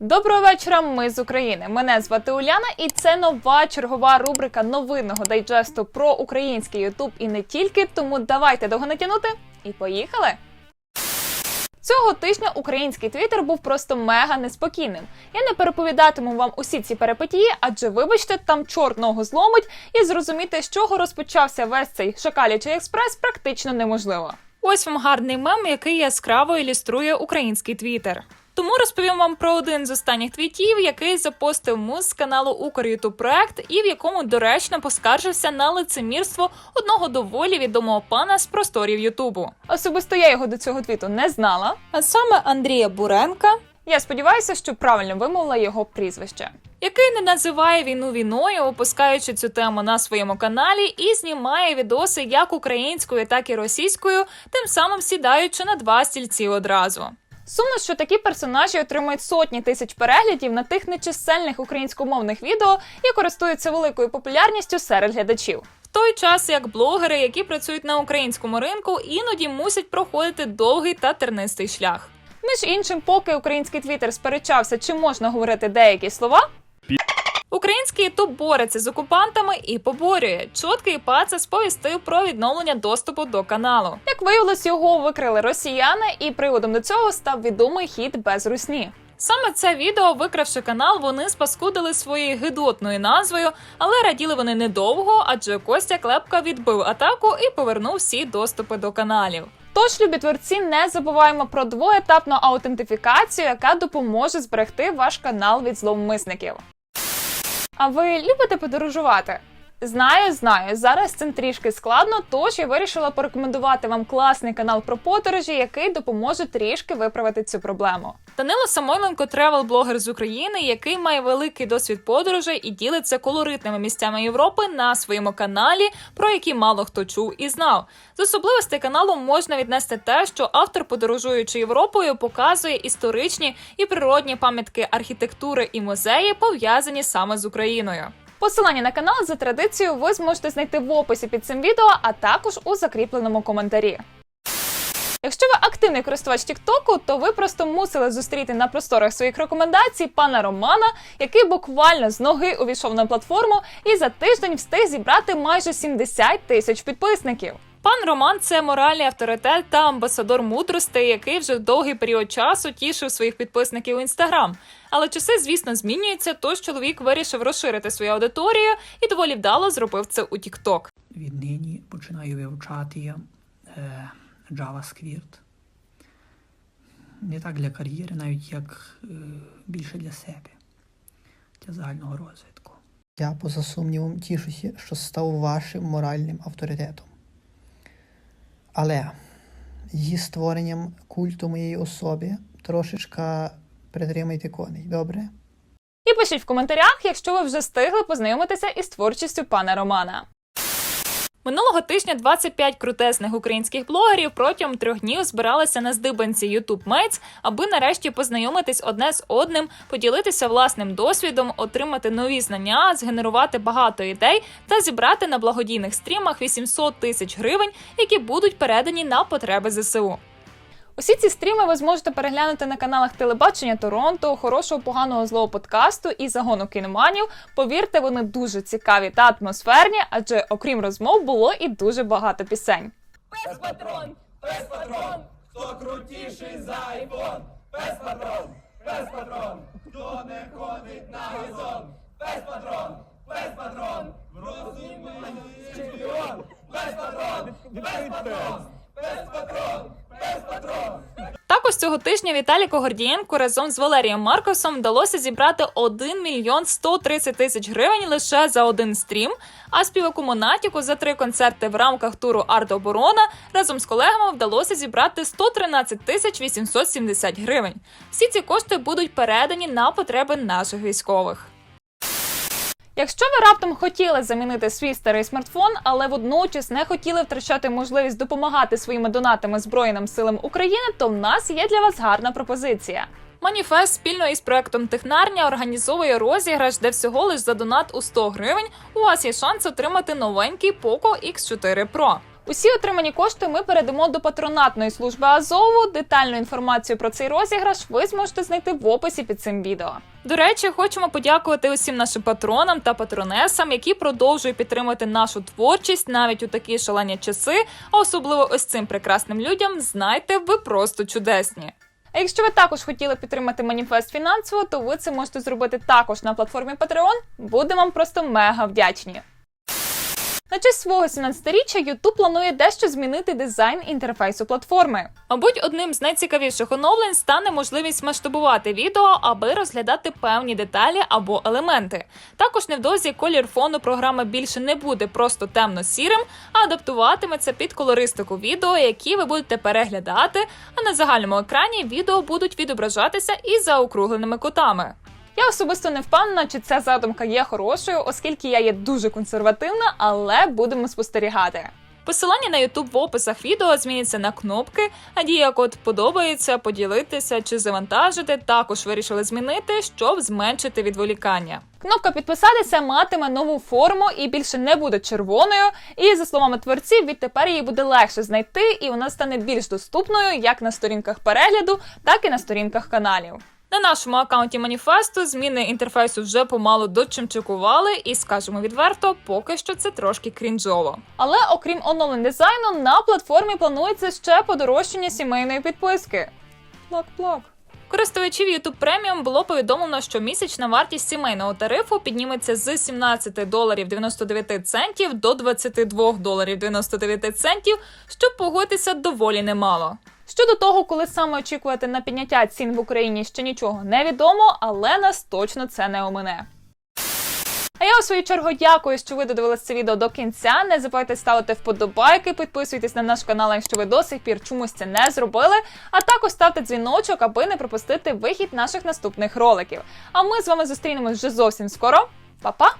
Доброго вечора. Ми з України. Мене звати Уляна, і це нова чергова рубрика новинного дайджесту про український Ютуб і не тільки. Тому давайте довго не тянути і поїхали. Цього тижня український твіттер був просто мега неспокійним. Я не переповідатиму вам усі ці перипетії, адже вибачте, там чорт ногу зломить, і зрозуміти, з чого розпочався весь цей шакалячий експрес, практично неможливо. Ось вам гарний мем, який яскраво ілюструє український твіттер. Тому розповім вам про один з останніх твітів, який запостив муз з каналу Укрюту проект, і в якому доречно поскаржився на лицемірство одного доволі відомого пана з просторів Ютубу. Особисто я його до цього твіту не знала, а саме Андрія Буренка. Я сподіваюся, що правильно вимовила його прізвище. Який не називає війну війною, опускаючи цю тему на своєму каналі, і знімає відоси як українською, так і російською, тим самим сідаючи на два стільці одразу. Сумно, що такі персонажі отримують сотні тисяч переглядів на тих нечисельних українськомовних відео і користуються великою популярністю серед глядачів. В той час як блогери, які працюють на українському ринку, іноді мусять проходити довгий та тернистий шлях. Між іншим, поки український твіттер сперечався, чи можна говорити деякі слова. Український ютуб бореться з окупантами і поборює. Чоткий паца сповістив про відновлення доступу до каналу. Як виявилось, його викрили росіяни, і приводом до цього став відомий хід без русні. Саме це відео, викравши канал, вони спаскудили своєю гидотною назвою, але раділи вони недовго, адже Костя Клепка відбив атаку і повернув всі доступи до каналів. Тож, любі творці, не забуваємо про двоетапну аутентифікацію, яка допоможе зберегти ваш канал від зловмисників. А ви любите подорожувати? Знаю, знаю. Зараз цим трішки складно, тож я вирішила порекомендувати вам класний канал про подорожі, який допоможе трішки виправити цю проблему. Данило Самойленко тревел-блогер з України, який має великий досвід подорожей і ділиться колоритними місцями Європи на своєму каналі, про які мало хто чув і знав. З особливостей каналу можна віднести те, що автор, подорожуючи Європою, показує історичні і природні пам'ятки архітектури і музеї, пов'язані саме з Україною. Посилання на канал за традицією ви зможете знайти в описі під цим відео, а також у закріпленому коментарі. Якщо ви активний користувач Тіктоку, то ви просто мусили зустріти на просторах своїх рекомендацій пана Романа, який буквально з ноги увійшов на платформу і за тиждень встиг зібрати майже 70 тисяч підписників. Пан Роман це моральний авторитет та амбасадор мудрості, який вже довгий період часу тішив своїх підписників у інстаграм. Але часи, звісно, змінюються, тож чоловік вирішив розширити свою аудиторію і доволі вдало зробив це у TikTok. Віднині починаю вивчати е, JavaScript. Не так для кар'єри, навіть як е, більше для себе, для загального розвитку. Я, поза сумнівом, тішуся, що став вашим моральним авторитетом. Але зі створенням культу моєї особі трошечка притримайте коней, добре? І пишіть в коментарях, якщо ви вже встигли познайомитися із творчістю пана Романа. Минулого тижня 25 крутесних українських блогерів протягом трьох днів збиралися на здибанці YouTube Mates, аби нарешті познайомитись одне з одним, поділитися власним досвідом, отримати нові знання, згенерувати багато ідей та зібрати на благодійних стрімах 800 тисяч гривень, які будуть передані на потреби ЗСУ. Усі ці стріми ви зможете переглянути на каналах телебачення Торонто, хорошого поганого злого подкасту і загону кіноманів. Повірте, вони дуже цікаві та атмосферні, адже окрім розмов було і дуже багато пісень. Пес патрон, пес патрон, хто крутіший за айфон? Пес патрон, пес патрон, хто не ходить на газон? Пес патрон, пес патрон, в розумі чемпіон. Пес патрон, пес патрон, пес патрон. Також цього тижня Віталіку Гордієнку разом з Валерієм Маркосом вдалося зібрати 1 мільйон 130 тисяч гривень лише за один стрім. А співаку Монатіку за три концерти в рамках туру Артоборона разом з колегами вдалося зібрати 113 тисяч 870 гривень. Всі ці кошти будуть передані на потреби наших військових. Якщо ви раптом хотіли замінити свій старий смартфон, але водночас не хотіли втрачати можливість допомагати своїми донатами Збройним силам України, то в нас є для вас гарна пропозиція. Маніфест спільно із проектом Технарня організовує розіграш, де всього лиш за донат у 100 гривень у вас є шанс отримати новенький Poco X4 Pro. Усі отримані кошти ми передамо до патронатної служби Азову. Детальну інформацію про цей розіграш ви зможете знайти в описі під цим відео. До речі, хочемо подякувати усім нашим патронам та патронесам, які продовжують підтримувати нашу творчість навіть у такі шалені часи. А особливо ось цим прекрасним людям знайте, ви просто чудесні. А якщо ви також хотіли підтримати маніфест фінансово, то ви це можете зробити також на платформі Patreon. Будемо вам просто мега вдячні. На честь свого 17-річчя YouTube планує дещо змінити дизайн інтерфейсу платформи. Мабуть, одним з найцікавіших оновлень стане можливість масштабувати відео, аби розглядати певні деталі або елементи. Також невдовзі колір фону програми більше не буде просто темно-сірим, а адаптуватиметься під колористику відео, які ви будете переглядати. А на загальному екрані відео будуть відображатися і заокругленими кутами. Я особисто не впевнена, чи ця задумка є хорошою, оскільки я є дуже консервативна, але будемо спостерігати. Посилання на YouTube в описах відео зміняться на кнопки, а дія код подобається, поділитися чи завантажити також вирішили змінити, щоб зменшити відволікання. Кнопка підписатися матиме нову форму і більше не буде червоною. І за словами творців, відтепер її буде легше знайти, і вона стане більш доступною як на сторінках перегляду, так і на сторінках каналів. На нашому аккаунті маніфесту зміни інтерфейсу вже помалу дочимчикували, і скажемо відверто, поки що це трошки крінжово. Але окрім оновлень дизайну, на платформі планується ще подорожчання сімейної підписки. Плак-плак. Користувачів YouTube Premium було повідомлено, що місячна вартість сімейного тарифу підніметься з 17 доларів 99 центів до 22 доларів 99 центів, щоб погодитися доволі немало. Щодо того, коли саме очікувати на підняття цін в Україні, ще нічого не відомо, але нас точно це не омине. Я у свою чергу дякую, що ви додивилися це відео до кінця. Не забувайте ставити вподобайки, підписуйтесь на наш канал, якщо ви до сих пір чомусь це не зробили. А також ставте дзвіночок, аби не пропустити вихід наших наступних роликів. А ми з вами зустрінемось вже зовсім скоро. Па-па!